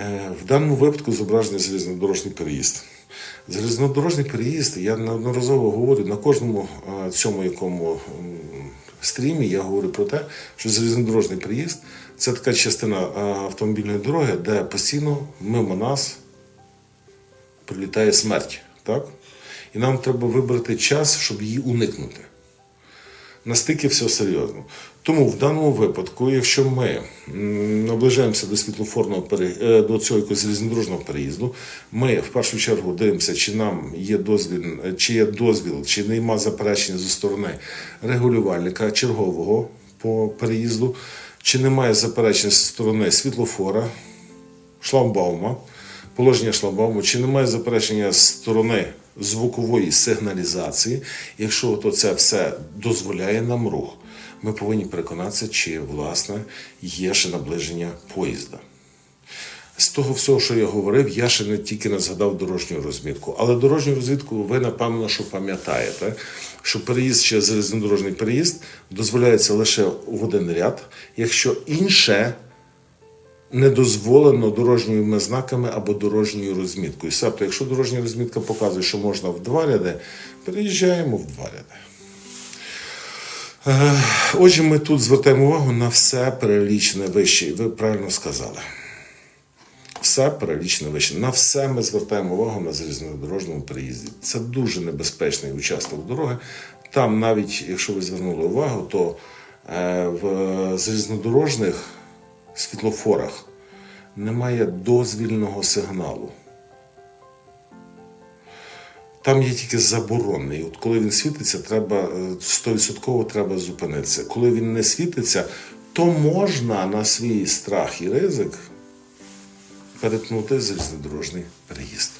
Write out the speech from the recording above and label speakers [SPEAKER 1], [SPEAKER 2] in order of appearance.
[SPEAKER 1] Е, В даному випадку зображений залізнодорожній переїзд. Залізнодорожній переїзд, я неодноразово говорю на кожному е, цьому якому стрімі, я говорю про те, що залізнодорожній переїзд це така частина е, автомобільної дороги, де постійно мимо нас прилітає смерть. Так? І нам треба вибрати час, щоб її уникнути. Настільки все серйозно. Тому в даному випадку, якщо ми наближаємося до світлофорного е, до цього залізнодорожного переїзду, ми в першу чергу дивимося, чи нам є дозвіл, е, чи є дозвіл, чи нема заперечення зі сторони регулювальника чергового по переїзду, чи немає заперечень зі сторони світлофора, шламбаума, положення шламбауму, чи немає заперечення сторони звукової сигналізації. Якщо то це все дозволяє нам рух, ми повинні переконатися, чи власне є ще наближення поїзда. З того всього, що я говорив, я ще не тільки не згадав дорожню розмітку. Але дорожню розмітку ви напевно, що пам'ятаєте, що переїзд чи залізнодорожний переїзд дозволяється лише в один ряд, якщо інше не дозволено дорожніми знаками або дорожньою розміткою. Себто, якщо дорожня розмітка показує, що можна в два ряди, переїжджаємо в два ряди. Е, Отже, ми тут звертаємо увагу на все перелічене вище, і ви правильно сказали. Все перелічене вище. На все ми звертаємо увагу на залізнодорожньому переїзді. Це дуже небезпечний участок дороги. Там, навіть якщо ви звернули увагу, то е, в залізнодорожних світлофорах немає дозвільного сигналу. Там є тільки заборонний. От коли він світиться, треба е, 100% треба зупинитися. Коли він не світиться, то можна на свій страх і ризик перетнути залізнодорожний переїзд.